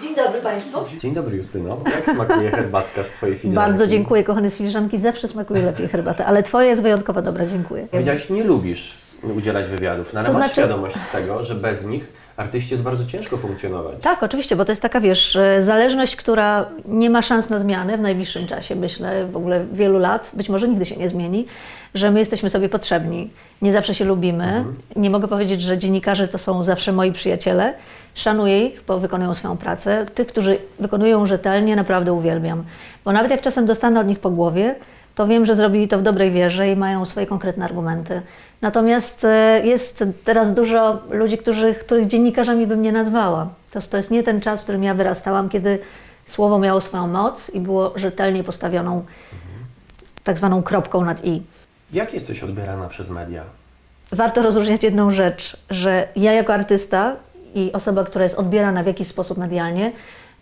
Dzień dobry Państwu. Dzień dobry Justyno. Jak smakuje herbatka z Twojej filiżanki? Bardzo dziękuję, kochany z filiżanki. Zawsze smakuje lepiej herbata, ale twoja jest wyjątkowo dobra, dziękuję. Powiedziałaś, nie lubisz udzielać wywiadów, no ale To masz znaczy- świadomość tego, że bez nich artyście jest bardzo ciężko funkcjonować. Tak, oczywiście, bo to jest taka, wiesz, e, zależność, która nie ma szans na zmianę w najbliższym czasie, myślę, w ogóle wielu lat, być może nigdy się nie zmieni, że my jesteśmy sobie potrzebni. Nie zawsze się lubimy. Nie mogę powiedzieć, że dziennikarze to są zawsze moi przyjaciele. Szanuję ich, bo wykonują swoją pracę. Tych, którzy wykonują ją rzetelnie, naprawdę uwielbiam. Bo nawet jak czasem dostanę od nich po głowie, to wiem, że zrobili to w dobrej wierze i mają swoje konkretne argumenty. Natomiast e, jest teraz dużo ludzi, którzy, których dziennikarzami bym nie nazwała. To, to jest nie ten czas, w którym ja wyrastałam, kiedy słowo miało swoją moc i było rzetelnie postawioną tak zwaną kropką nad i. Jak jesteś odbierana przez media? Warto rozróżniać jedną rzecz, że ja jako artysta i osoba, która jest odbierana w jakiś sposób medialnie,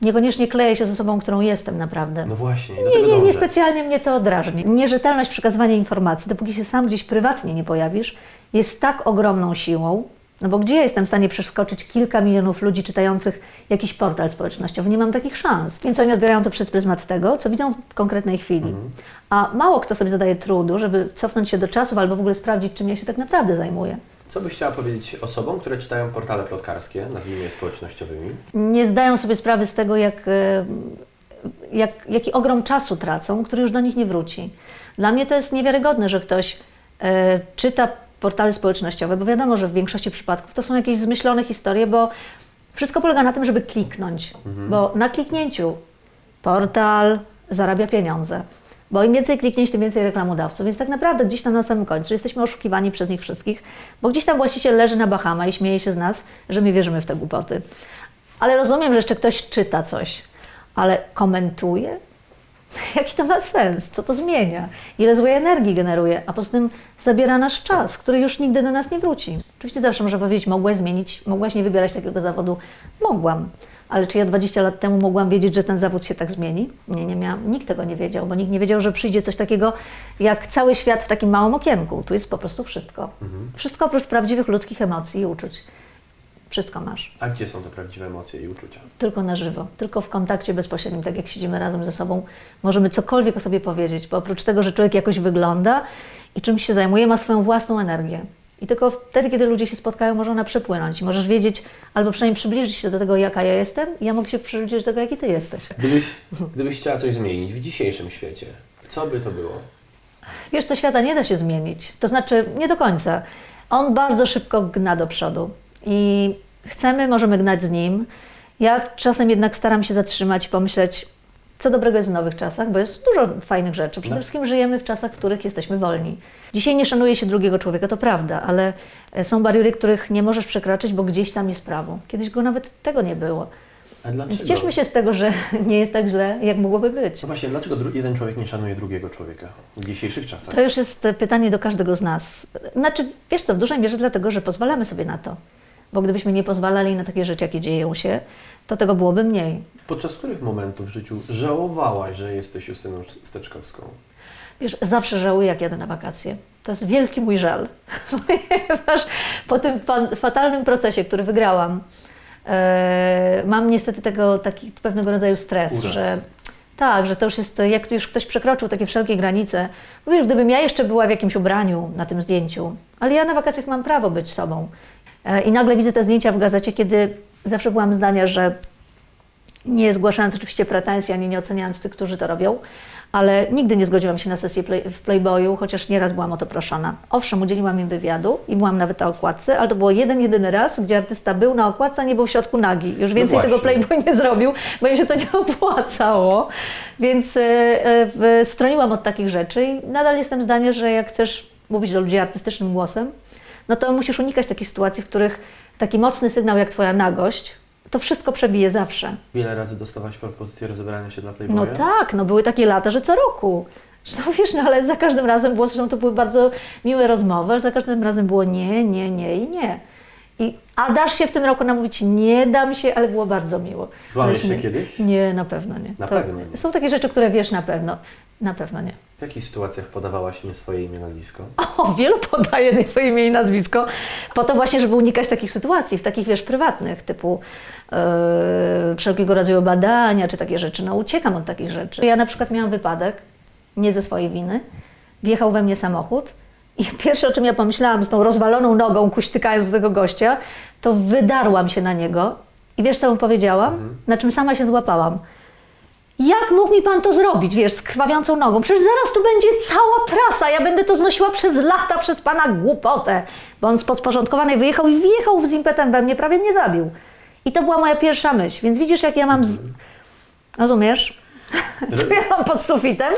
niekoniecznie kleję się z osobą, którą jestem naprawdę. No właśnie, do Nie, nie, nie specjalnie mnie to drażni. Nierzetelność przekazywania informacji, dopóki się sam gdzieś prywatnie nie pojawisz, jest tak ogromną siłą, no bo gdzie ja jestem w stanie przeskoczyć kilka milionów ludzi czytających jakiś portal społecznościowy? Nie mam takich szans. Więc oni odbierają to przez pryzmat tego, co widzą w konkretnej chwili. A mało kto sobie zadaje trudu, żeby cofnąć się do czasów albo w ogóle sprawdzić, czym ja się tak naprawdę zajmuję. Co byś chciała powiedzieć osobom, które czytają portale plotkarskie, nazwijmy je społecznościowymi? nie zdają sobie sprawy z tego, jak, e, jak, jaki ogrom czasu tracą, który już do nich nie wróci. Dla mnie to jest niewiarygodne, że ktoś e, czyta portale społecznościowe, bo wiadomo, że w większości przypadków to są jakieś zmyślone historie, bo wszystko polega na tym, żeby kliknąć, bo na kliknięciu portal zarabia pieniądze. Bo im więcej kliknięć, tym więcej reklamodawców. Więc tak naprawdę gdzieś tam na samym końcu jesteśmy oszukiwani przez nich wszystkich, bo gdzieś tam właściciel leży na Bahama i śmieje się z nas, że my wierzymy w te głupoty. Ale rozumiem, że jeszcze ktoś czyta coś, ale komentuje? Jaki to ma sens? Co to zmienia? Ile złej energii generuje? A poza tym zabiera nasz czas, który już nigdy do nas nie wróci. Oczywiście zawsze można powiedzieć, mogłaś zmienić, mogłaś nie wybierać takiego zawodu. Mogłam. Ale czy ja 20 lat temu mogłam wiedzieć, że ten zawód się tak zmieni? Nie, nie miałam. Nikt tego nie wiedział, bo nikt nie wiedział, że przyjdzie coś takiego jak cały świat w takim małym okienku. Tu jest po prostu wszystko. Wszystko oprócz prawdziwych ludzkich emocji i uczuć. Wszystko masz. A gdzie są te prawdziwe emocje i uczucia? Tylko na żywo, tylko w kontakcie bezpośrednim, tak jak siedzimy razem ze sobą, możemy cokolwiek o sobie powiedzieć, bo oprócz tego, że człowiek jakoś wygląda i czymś się zajmuje, ma swoją własną energię. I tylko wtedy, kiedy ludzie się spotkają, może ona przepłynąć. Możesz wiedzieć, albo przynajmniej przybliżyć się do tego, jaka ja jestem, i ja mogę się przybliżyć do tego, jaki ty jesteś. Gdybyś, gdybyś chciała coś zmienić w dzisiejszym świecie, co by to było? Wiesz, co świata nie da się zmienić. To znaczy, nie do końca. On bardzo szybko gna do przodu i chcemy, możemy gnać z nim. Ja czasem jednak staram się zatrzymać i pomyśleć, co dobrego jest w nowych czasach, bo jest dużo fajnych rzeczy. Przede No. wszystkim żyjemy w czasach, w których jesteśmy wolni. Dzisiaj nie szanuje się drugiego człowieka, to prawda, ale e, są bariery, których nie możesz przekroczyć, bo gdzieś tam jest prawo. Kiedyś go nawet tego nie było. A dlaczego? Więc cieszmy się z tego, że nie jest tak źle, jak mogłoby być. No właśnie, dlaczego jeden człowiek nie szanuje drugiego człowieka w dzisiejszych czasach? To już jest e, pytanie do każdego z nas. Znaczy, wiesz co, w dużej mierze dlatego, że pozwalamy sobie na to. Bo gdybyśmy nie pozwalali na takie rzeczy, jakie dzieją się, to tego byłoby mniej. Podczas których momentów w życiu żałowałaś, że jesteś Justyną Steczkowską? Wiesz, zawsze żałuję, jak jadę na wakacje. To jest wielki mój żal, ponieważ po tym fa- fatalnym procesie, który wygrałam, e, mam niestety tego, taki pewnego rodzaju stres, Uraz. że tak, że to już jest, jak już ktoś przekroczył takie wszelkie granice. Bo Wiesz, gdybym ja jeszcze była w jakimś ubraniu na tym zdjęciu, ale ja na wakacjach mam prawo być sobą. E, I nagle widzę te zdjęcia w gazecie, kiedy zawsze byłam zdania, że nie zgłaszając oczywiście pretensji, ani nie oceniając tych, którzy to robią, ale nigdy nie zgodziłam się na sesję play, w Playboyu, chociaż nieraz byłam o to proszona. Owszem, udzieliłam im wywiadu i byłam nawet na okładce, ale to było jeden, jedyny raz, gdzie artysta był na okładce, a nie był w środku nagi. Już więcej tego właśnie. Playboy nie zrobił, bo im się to nie opłacało. Więc e, e, stroniłam od takich rzeczy i nadal jestem zdania, że jak chcesz mówić do ludzi artystycznym głosem, no to musisz unikać takich sytuacji, w których taki mocny sygnał jak Twoja nagość, to wszystko przebije zawsze. Wiele razy dostałaś propozycję rozebrania się dla No Playboya? tak, no były takie lata, że co roku. Zresztą wiesz, no ale za każdym razem było, zresztą to były bardzo miłe rozmowy, ale za każdym razem było nie, nie, nie i nie. I, a dasz się w tym roku namówić, nie dam się, ale było bardzo miło. Złamiesz się nie- kiedyś? Nie, na pewno nie. Na To pewno nie. Są takie rzeczy, które wiesz na pewno. Na pewno nie. W jakich sytuacjach podawałaś nie swoje imię, nazwisko? O, wielu podaje nie swoje imię i nazwisko, po to właśnie, żeby unikać takich sytuacji, w takich, wiesz, prywatnych, typu yy, wszelkiego rodzaju badania, czy takie rzeczy. No, uciekam od takich rzeczy. Ja na przykład miałam wypadek, nie ze swojej winy, wjechał we mnie samochód i pierwsze, o czym ja pomyślałam z tą rozwaloną nogą, kuśtykając do tego gościa, to wydarłam się na niego i wiesz, co mu powiedziałam? Na czym sama się złapałam. Jak mógł mi pan to zrobić, wiesz, z krwawiącą nogą? Przecież zaraz tu będzie cała prasa, ja będę to znosiła przez lata, przez pana głupotę. Bo on z podporządkowanej wyjechał i wjechał z impetem we mnie, prawie mnie zabił. I to była moja pierwsza myśl, więc widzisz, jak ja mam. Z... Rozumiesz? Co ja mam pod sufitem?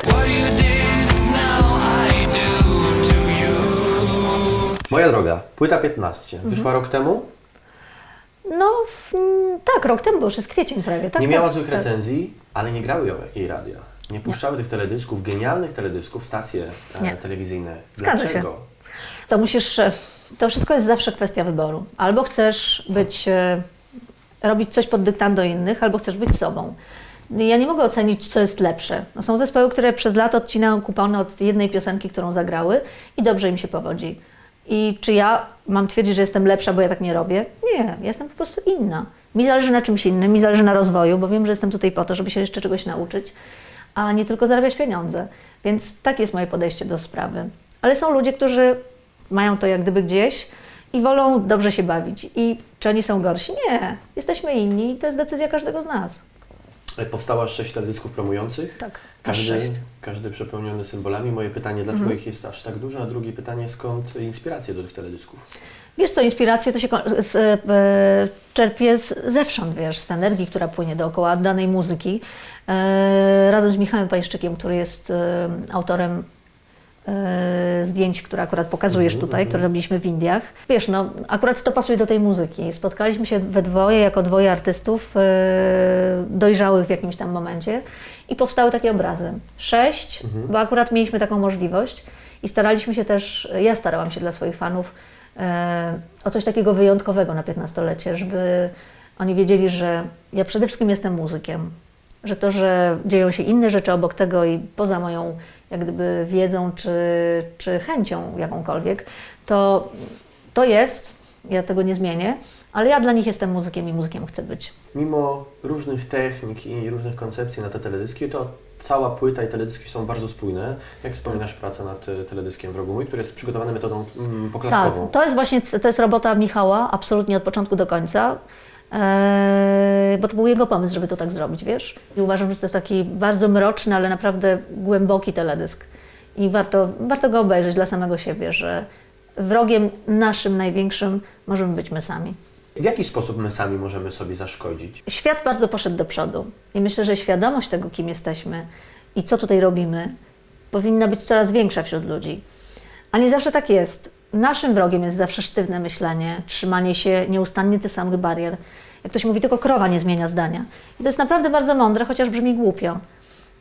Moja droga, płyta 15. Mhm. Wyszła rok temu. No, w, tak, rok temu, bo już jest kwiecień prawie. Tak, nie tak, miała złych tak. recenzji, ale nie grały jej radia. Nie puszczały tych teledysków, genialnych teledysków, stacje e, Nie. telewizyjne. Zgadza się. Dlaczego? to musisz. e, To wszystko jest zawsze kwestia wyboru. Albo chcesz być, e, robić coś pod dyktando innych, albo chcesz być sobą. Ja nie mogę ocenić, co jest lepsze. No są zespoły, które przez lata odcinają kupony od jednej piosenki, którą zagrały i dobrze im się powodzi. I czy ja mam twierdzić, że jestem lepsza, bo ja tak nie robię? Nie, ja jestem po prostu inna. Mi zależy na czymś innym, mi zależy na rozwoju, bo wiem, że jestem tutaj po to, żeby się jeszcze czegoś nauczyć, a nie tylko zarabiać pieniądze. Więc takie jest moje podejście do sprawy. Ale są ludzie, którzy mają to jak gdyby gdzieś i wolą dobrze się bawić. I czy oni są gorsi? Nie. Jesteśmy inni i to jest decyzja każdego z nas. E, Powstała sześć teledysków promujących. Tak, aż Każdy, sześć. Mhm. każdy przepełniony symbolami. Moje pytanie, dlaczego ich jest aż tak dużo? A drugie pytanie, skąd inspiracje do tych teledysków? Wiesz co, inspirację to się z, e, czerpie z, zewsząd, wiesz, z energii, która płynie dookoła danej muzyki. E, razem z Michałem Pańszczykiem, który jest e, autorem e, zdjęć, które akurat pokazujesz tutaj, które robiliśmy w Indiach. Wiesz, no akurat to pasuje do tej muzyki. Spotkaliśmy się we dwoje, jako dwoje artystów e, dojrzałych w jakimś tam momencie i powstały takie obrazy. Sześć, bo akurat mieliśmy taką możliwość i staraliśmy się też, ja starałam się dla swoich fanów o coś takiego wyjątkowego na 15-lecie, żeby oni wiedzieli, że ja przede wszystkim jestem muzykiem, że to, że dzieją się inne rzeczy obok tego i poza moją jak gdyby wiedzą czy, czy chęcią jakąkolwiek, to, to jest, ja tego nie zmienię, ale ja dla nich jestem muzykiem i muzykiem chcę być. Mimo różnych technik i różnych koncepcji na te teledyski, to cała płyta i teledyski są bardzo spójne. Jak wspominasz pracę nad e, teledyskiem Wrogu Mój, który jest przygotowany metodą mm, Tak, pokładkową? to jest właśnie, to jest robota Michała, absolutnie od początku do końca, eee, bo to był jego pomysł, żeby to tak zrobić, wiesz? I uważam, że to jest taki bardzo mroczny, ale naprawdę głęboki teledysk. I warto, warto go obejrzeć dla samego siebie, że wrogiem naszym największym możemy być my sami. W jaki sposób my sami możemy sobie zaszkodzić? Świat bardzo poszedł do przodu i myślę, że świadomość tego, kim jesteśmy i co tutaj robimy, powinna być coraz większa wśród ludzi. A nie zawsze tak jest. Naszym wrogiem jest zawsze sztywne myślenie, trzymanie się nieustannie tych samych barier. Jak ktoś mówi, tylko krowa nie zmienia zdania. I to jest naprawdę bardzo mądre, chociaż brzmi głupio,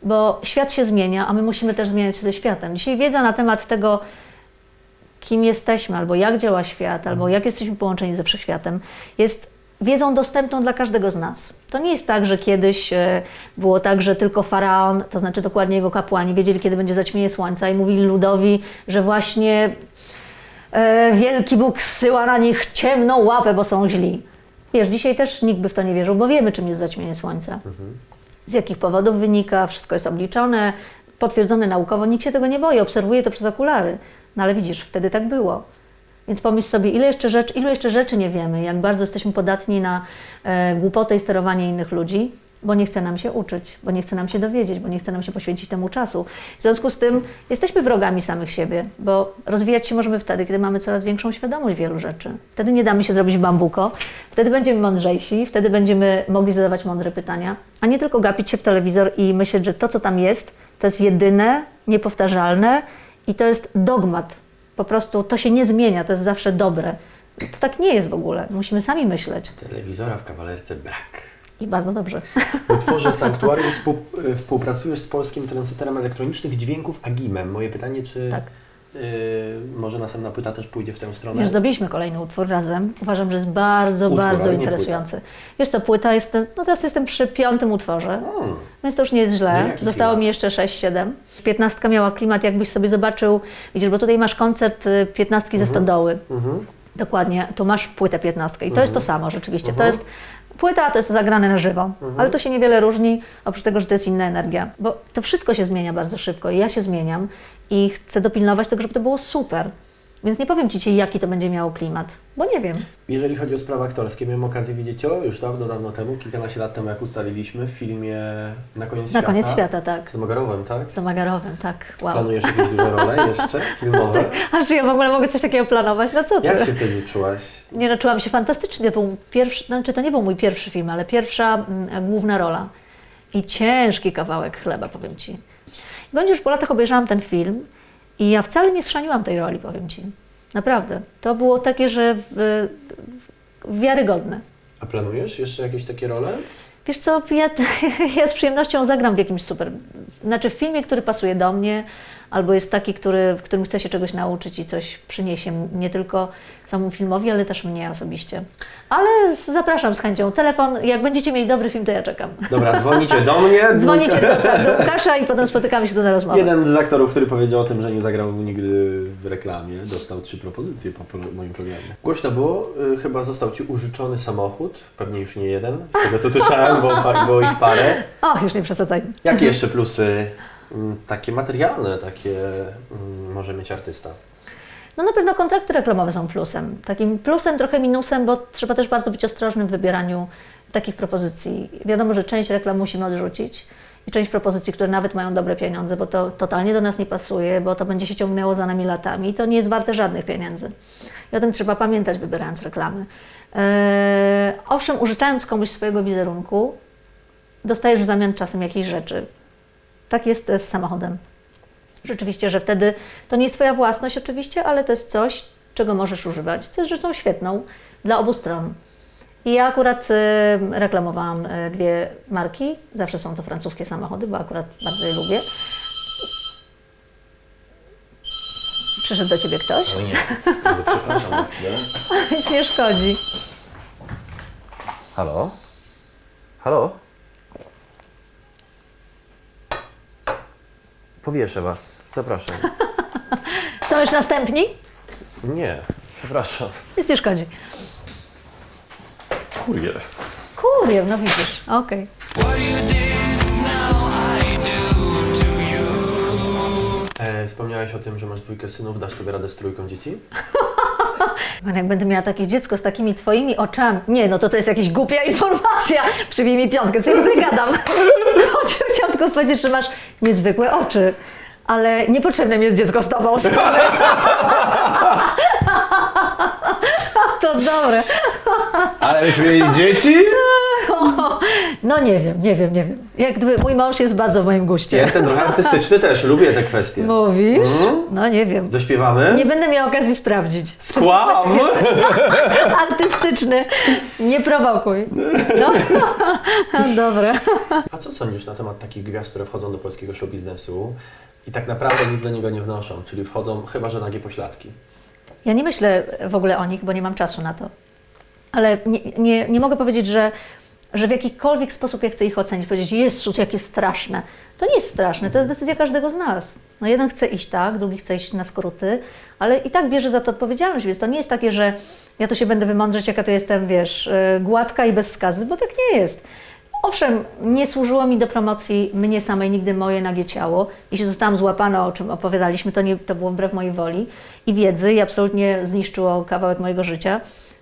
bo świat się zmienia, a my musimy też zmieniać się ze światem. Dzisiaj wiedza na temat tego, kim jesteśmy, albo jak działa świat, albo jak jesteśmy połączeni ze wszechświatem, jest wiedzą dostępną dla każdego z nas. To nie jest tak, że kiedyś e, było tak, że tylko faraon, to znaczy dokładnie jego kapłani, wiedzieli, kiedy będzie zaćmienie słońca i mówili ludowi, że właśnie e, wielki Bóg zsyła na nich ciemną łapę, bo są źli. Wiesz, dzisiaj też nikt by w to nie wierzył, bo wiemy, czym jest zaćmienie słońca. Z jakich powodów wynika, wszystko jest obliczone, potwierdzone naukowo, nikt się tego nie boi, obserwuje to przez okulary. No ale widzisz, wtedy tak było. Więc pomyśl sobie, ile jeszcze rzeczy, ilu jeszcze rzeczy nie wiemy, jak bardzo jesteśmy podatni na e, głupotę i sterowanie innych ludzi, bo nie chce nam się uczyć, bo nie chce nam się dowiedzieć, bo nie chce nam się poświęcić temu czasu. W związku z tym jesteśmy wrogami samych siebie, bo rozwijać się możemy wtedy, kiedy mamy coraz większą świadomość wielu rzeczy. Wtedy nie damy się zrobić bambuko, wtedy będziemy mądrzejsi, wtedy będziemy mogli zadawać mądre pytania, a nie tylko gapić się w telewizor i myśleć, że to, co tam jest, to jest jedyne, niepowtarzalne i to jest dogmat. Po prostu to się nie zmienia, to jest zawsze dobre. To tak nie jest w ogóle. Musimy sami myśleć. Telewizora w kawalerce brak. I bardzo dobrze. W utworze Sanktuarium współ, e, współpracujesz z polskim translatorem elektronicznych dźwięków Agimem. Moje pytanie, czy Tak. Yy, może następna płyta też pójdzie w tę stronę? Wiesz, zrobiliśmy kolejny utwór razem. Uważam, że jest bardzo, Utwór, bardzo nie interesujący. Wiesz co, płyta jest, no teraz jestem przy piątym utworze, Hmm. więc to już nie jest No źle. jaki Zostało klimat? mi jeszcze 6-7. Piętnastka miała klimat, jakbyś sobie zobaczył, widzisz, bo tutaj masz koncert y, piętnastki ze Stodoły. Mhm. Dokładnie, tu masz płytę piętnastkę i to jest to samo rzeczywiście. To Mhm. jest płyta, to jest zagrane na żywo, ale to się niewiele różni, oprócz tego, że to jest inna energia, bo to wszystko się zmienia bardzo szybko i ja się zmieniam i chcę dopilnować tego, żeby to było super. Więc nie powiem Ci dzisiaj, jaki to będzie miało klimat, bo nie wiem. Jeżeli chodzi o sprawy aktorskie, miałem okazję widzieć Cię już dawno, dawno temu, kilkanaście lat temu, jak ustaliliśmy w filmie Na koniec Na świata. koniec świata, tak. Z Magarowem, tak? Z Domagarowem, tak. Wow. Planujesz jakieś duże role jeszcze filmowe? Aż ja w ogóle mogę coś takiego planować, no co ty? Jak się wtedy czułaś? Nie no, czułam się fantastycznie. To był pierwszy, znaczy to nie był mój pierwszy film, ale pierwsza mm, główna rola. I ciężki kawałek chleba, powiem Ci. Będzie już po latach obejrzałam ten film i ja wcale nie schrzaniłam tej roli, powiem Ci. Naprawdę. To było takie, że w, wiarygodne. A planujesz jeszcze jakieś takie role? Wiesz co, ja, ja z przyjemnością zagram w jakimś super, znaczy w filmie, który pasuje do mnie, albo jest taki, który, w którym chcę się czegoś nauczyć i coś przyniesie nie tylko samemu filmowi, ale też mnie osobiście. Ale zapraszam z chęcią. Telefon, jak będziecie mieli dobry film, to ja czekam. Dobra, dzwonicie do mnie. Dzwonicie do, do Łukasza i potem spotykamy się tu na rozmowę. Jeden z aktorów, który powiedział o tym, że nie zagrał nigdy w reklamie, dostał trzy propozycje po moim programie. Głośno było, y, chyba został Ci użyczony samochód, pewnie już nie jeden, z tego co słyszałem, bo było ich parę. O, już nie przesadzaj. Jakie jeszcze plusy takie materialne, takie mm, może mieć artysta? No na pewno kontrakty reklamowe są plusem. Takim plusem, trochę minusem, bo trzeba też bardzo być ostrożnym w wybieraniu takich propozycji. Wiadomo, że część reklam musimy odrzucić i część propozycji, które nawet mają dobre pieniądze, bo to totalnie do nas nie pasuje, bo to będzie się ciągnęło za nami latami i to nie jest warte żadnych pieniędzy. I o tym trzeba pamiętać, wybierając reklamy. Eee, owszem, użyczając komuś swojego wizerunku, dostajesz w zamian czasem jakieś rzeczy. Tak jest z samochodem. Rzeczywiście, że wtedy to nie jest Twoja własność oczywiście, ale to jest coś, czego możesz używać. To jest rzeczą świetną dla obu stron. I ja akurat y, reklamowałam y, dwie marki. Zawsze są to francuskie samochody, bo akurat bardzo je lubię. Przyszedł do Ciebie ktoś, No nie, bardzo przepraszam na chwilę. nic nie szkodzi. Halo? Halo? Powieszę Was, zapraszam. Są już następni? Nie, przepraszam. Nic nie szkodzi. Kurier. Kurier, no widzisz, okej. E, wspomniałeś o tym, że masz dwójkę synów, dasz sobie radę z trójką dzieci? Ale jak będę miała takie dziecko z takimi twoimi oczami. Nie, no to to jest jakaś głupia informacja. Przybij mi piątkę, co ja tutaj gadam. Choć chciałam tylko powiedzieć, że masz niezwykłe oczy. Ale niepotrzebne jest dziecko z tobą. sorry. To dobre. Ale myśmy mieli dzieci? No nie wiem, nie wiem, nie wiem. Jak gdyby mój mąż jest bardzo w moim guście. Ja jestem trochę artystyczny też, lubię te kwestie. Mówisz? Mhm. No nie wiem. Zaśpiewamy? Nie będę miała okazji sprawdzić. Skłam! Artystyczny. Nie prowokuj. No. Dobre. A co sądzisz na temat takich gwiazd, które wchodzą do polskiego show biznesu i tak naprawdę nic do niego nie wnoszą, czyli wchodzą chyba, że nagie pośladki? Ja nie myślę w ogóle o nich, bo nie mam czasu na to. Ale nie, nie, nie mogę powiedzieć, że, że w jakikolwiek sposób ja chcę ich ocenić. Powiedzieć, Jezu, jakie straszne. To nie jest straszne, to jest decyzja każdego z nas. No jeden chce iść tak, drugi chce iść na skróty, ale i tak bierze za to odpowiedzialność, więc to nie jest takie, że ja to się będę wymądrzeć, jaka to jestem, wiesz, y, gładka i bez skazy, bo tak nie jest. Owszem, nie służyło mi do promocji mnie samej nigdy moje nagie ciało. Jeśli zostałam złapana, o czym opowiadaliśmy, to, nie, to było wbrew mojej woli i wiedzy i absolutnie zniszczyło kawałek mojego życia.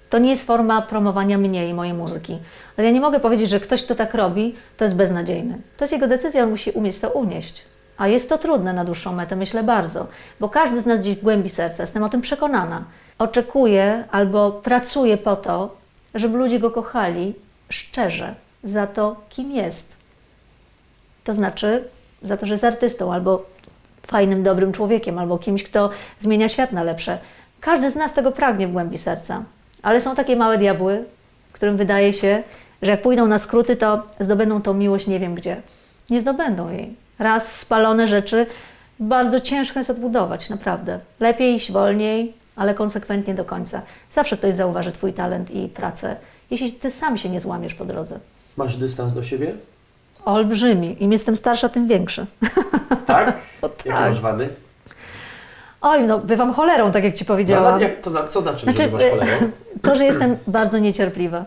To nie jest forma promowania mnie i mojej muzyki. Ale ja nie mogę powiedzieć, że ktoś, kto tak robi, to jest beznadziejny. To jest jego decyzja, on musi umieć to unieść. A jest to trudne na dłuższą metę, myślę bardzo, bo każdy z nas gdzieś w głębi serca, jestem o tym przekonana, oczekuje albo pracuje po to, żeby ludzie go kochali szczerze za to, kim jest. To znaczy za to, że jest artystą albo fajnym, dobrym człowiekiem, albo kimś, kto zmienia świat na lepsze. Każdy z nas tego pragnie w głębi serca. Ale są takie małe diabły, którym wydaje się, że jak pójdą na skróty, to zdobędą tą miłość nie wiem gdzie. Nie zdobędą jej. Raz spalone rzeczy bardzo ciężko jest odbudować, naprawdę. Lepiej iść wolniej, ale konsekwentnie do końca. Zawsze ktoś zauważy Twój talent i pracę, jeśli Ty sam się nie złamiesz po drodze. Masz dystans do siebie? Olbrzymi. Im jestem starsza, tym większy. Tak? O, Jakie tak. masz wady? Oj, no bywam cholerą, tak jak Ci powiedziałam. No, jak, to, co znaczy, Znaczy, że masz y, cholerę? To, że jestem bardzo niecierpliwa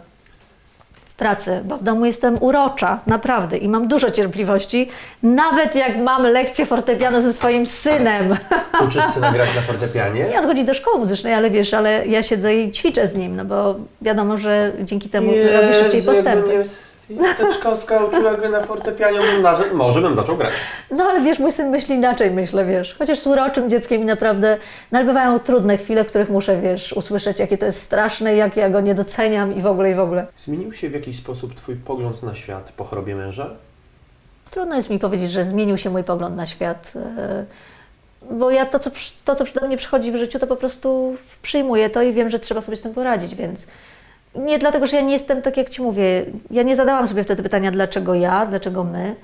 w pracy, bo w domu jestem urocza, naprawdę, i mam dużo cierpliwości, nawet jak mam lekcję fortepianu ze swoim synem. Uczysz syna grać na fortepianie? Nie, on chodzi do szkoły muzycznej, ale wiesz, ale ja siedzę i ćwiczę z nim, no bo wiadomo, że dzięki temu robi szybciej Jezu, postępy. Jakby mnie Steczkowska uczyła gry na fortepianie, na, może bym zaczął grać. No ale wiesz, mój syn myśli inaczej, myślę, wiesz. Chociaż z uroczym dzieckiem i naprawdę, no ale bywają trudne chwile, w których muszę, wiesz, usłyszeć, jakie to jest straszne, jak ja go nie doceniam i w ogóle, i w ogóle. Zmienił się w jakiś sposób Twój pogląd na świat po chorobie męża? Trudno jest mi powiedzieć, że zmienił się mój pogląd na świat, e, bo ja to, co, to, co do mnie przychodzi w życiu, to po prostu przyjmuję to i wiem, że trzeba sobie z tym poradzić, więc nie dlatego, że ja nie jestem, tak jak Ci mówię, ja nie zadałam sobie wtedy pytania, dlaczego ja, dlaczego my,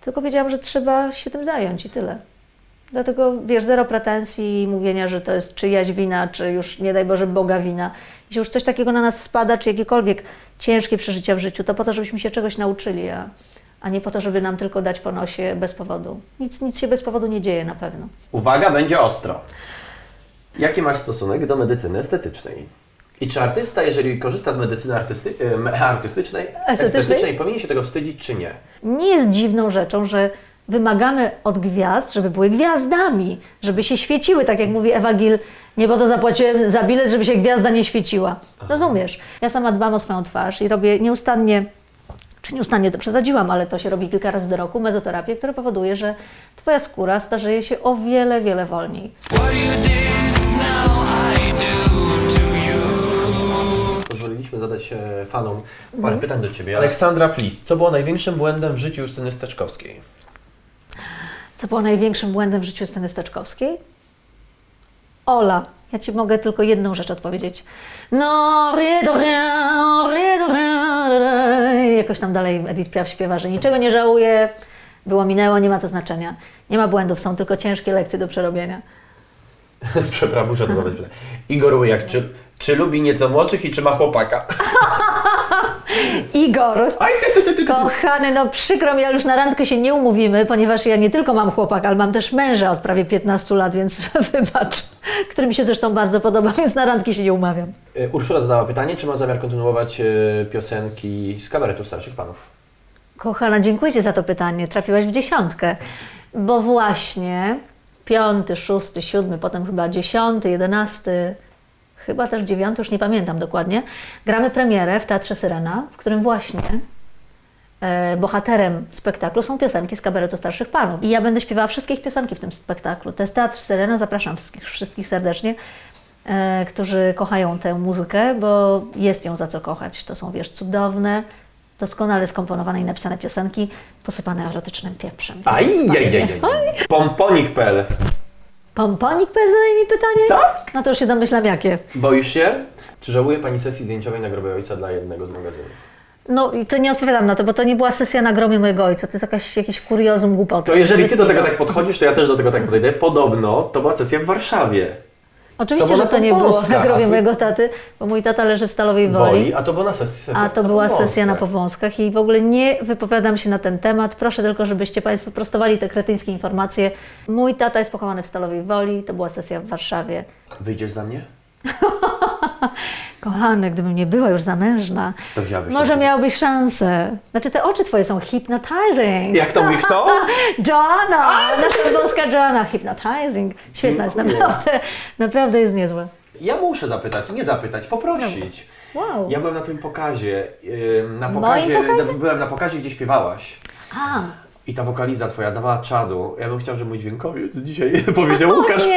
tylko wiedziałam, że trzeba się tym zająć i tyle. Dlatego, wiesz, zero pretensji i mówienia, że to jest czyjaś wina, czy już nie daj Boże Boga wina. Jeśli już coś takiego na nas spada, czy jakiekolwiek ciężkie przeżycia w życiu, to po to, żebyśmy się czegoś nauczyli, a, a nie po to, żeby nam tylko dać po nosie bez powodu. Nic, nic się bez powodu nie dzieje na pewno. Uwaga, będzie ostro. Jaki masz stosunek do medycyny estetycznej? I czy artysta, jeżeli korzysta z medycyny artysty, artystycznej, Estetycznej? estetycznej, powinien się tego wstydzić, czy nie? Nie jest dziwną rzeczą, że wymagamy od gwiazd, żeby były gwiazdami, żeby się świeciły, tak jak mówi Ewa Gil, nie po to zapłaciłem za bilet, żeby się gwiazda nie świeciła. Rozumiesz? Ja sama dbam o swoją twarz i robię nieustannie, czy nieustannie to przesadziłam, ale to się robi kilka razy do roku, mezoterapię, która powoduje, że Twoja skóra starzeje się o wiele, wiele wolniej. Pozwoliliśmy zadać e, fanom parę pytań do Ciebie. Aleksandra Flis, co było największym błędem w życiu Justyny Steczkowskiej? Co było największym błędem w życiu Justyny Steczkowskiej? Ola. Ja Ci mogę tylko jedną rzecz odpowiedzieć. No. Jakoś tam dalej Edith Piaf śpiewa, że niczego nie żałuje, było minęło, nie ma to znaczenia. Nie ma błędów, są tylko ciężkie lekcje do przerobienia. Przepraszam, muszę to zadać pytanie. Igor Łyjak, czy, czy lubi nieco młodszych i czy ma chłopaka? Igor, Aj, ty, ty, ty, ty, ty. kochany, no przykro mi, ale już na randkę się nie umówimy, ponieważ ja nie tylko mam chłopaka, ale mam też męża od prawie 15 lat, więc wybacz, który mi się zresztą bardzo podoba, więc na randki się nie umawiam. E, Urszula zadała pytanie, czy ma zamiar kontynuować e, piosenki z kabaretu starszych panów? Kochana, dziękuję Ci za to pytanie. Trafiłaś w dziesiątkę, bo właśnie piąty, szósty, siódmy, potem chyba dziesiąty, jedenasty, chyba też dziewiąty, już nie pamiętam dokładnie, gramy premierę w Teatrze Syrena, w którym właśnie e, bohaterem spektaklu są piosenki z kabaretu starszych panów. I ja będę śpiewała wszystkie ich piosenki w tym spektaklu. To jest Teatr Syrena, zapraszam wszystkich, wszystkich serdecznie, e, którzy kochają tę muzykę, bo jest ją za co kochać. To są, wiesz, cudowne, doskonale skomponowane i napisane piosenki, posypane erotycznym pieprzem. Ajajajaj. Pomponik.pl Pomponik.pl zadaje mi pytanie? Tak. No to już się domyślam jakie. Boisz się? Czy żałuje Pani sesji zdjęciowej na grobie ojca dla jednego z magazynów? No i to nie odpowiadam na to, bo to nie była sesja na grobie mojego ojca, to jest jakaś, jakiś kuriozum, głupota. To jeżeli Ty do tego tak podchodzisz, to ja też do tego tak podejdę. Podobno to była sesja w Warszawie. Oczywiście, to że to nie było Powązka, na a grobie wy- mojego taty, bo mój tata leży w Stalowej Woli. Woli, a to była na sesja A to na była Powązkach. sesja na powązkach i w ogóle nie wypowiadam się na ten temat. Proszę tylko, żebyście Państwo prostowali te kretyńskie informacje. Mój tata jest pochowany w Stalowej Woli, to była sesja w Warszawie. Wyjdziesz za mnie? Kochany, gdybym nie była już zamężna, To wziąłbyś może to. miałabyś szansę. Znaczy te oczy Twoje są hypnotizing. Jak to mówi kto? Joanna! Nasza wąska Joanna, hypnotizing. Świetna jest, Dziękuję. naprawdę, naprawdę jest niezła. Ja muszę zapytać, nie zapytać, poprosić. Wow. Ja byłem na Twoim pokazie. ym, Na pokazie, pokazie? byłem na pokazie, gdzie śpiewałaś. A, I ta wokaliza Twoja dawała czadu. Ja bym chciał, żeby mój dźwiękowiec dzisiaj powiedział Łukasz, nie.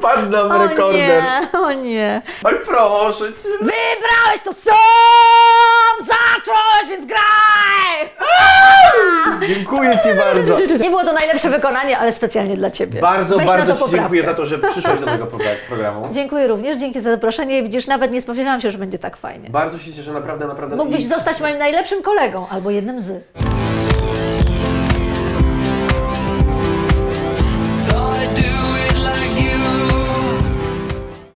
pan nam, o rekorder. nie, o nie. Oj proszę Cię. Wybrałeś to sam zacząć, więc graj! Dziękuję Ci bardzo. Nie było to najlepsze wykonanie, ale specjalnie dla Ciebie. Bardzo, Weź bardzo Ci poprawkę. dziękuję za to, że przyszłaś do progra- programu. Dziękuję również, dzięki za zaproszenie. Widzisz, nawet nie spodziewałam się, że będzie tak fajnie. Bardzo się cieszę, naprawdę, naprawdę. Mógłbyś I- zostać moim najlepszym kolegą albo jednym z.